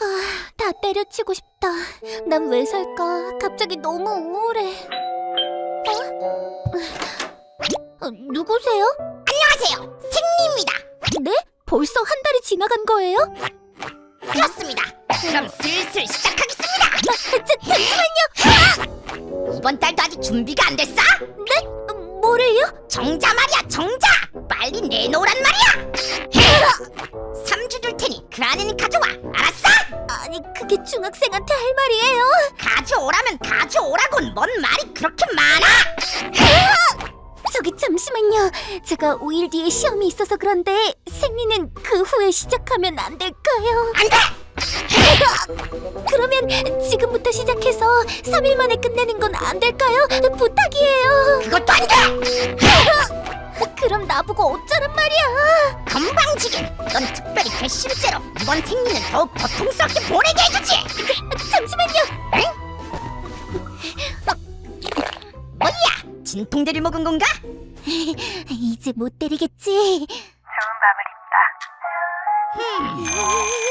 아, 다 때려치고 싶다. 난 왜 살까? 갑자기 너무 우울해. 어? 어, 누구세요? 안녕하세요. 생리입니다. 네? 벌써 한 달이 지나간 거예요? 그렇습니다. 그럼 슬슬 시작하겠습니다. 아, 자, 잠시만요. 이번 달도 아직 준비가 안 됐어? 네? 어, 뭐래요? 정자 말이야, 정자. 빨리 내놓으란 말이야. 3주 줄 테니 그 안에는 가져와. 알았어? 아니 그게 중학생한테 할 말이에요. 가져오라면 가져오라곤 뭔 말이 그렇게 많아? 저기 잠시만요. 제가 5일 뒤에 시험이 있어서 그런데 생리는 그 후에 시작하면 안 될까요? 안 돼. 그러면 지금부터 시작해서 3일 만에 끝내는 건 안 될까요? 부탁이에요. 그것도 안 돼. 나보고 어쩌란 말이야? 건방지게. 넌 특별히 괘씸죄로 이번 생리는 더욱 고통스럽게 보내게 해주지. 잠시만요. 뭐야? 진통제를 먹은 건가? 이제 못 때리겠지. 음.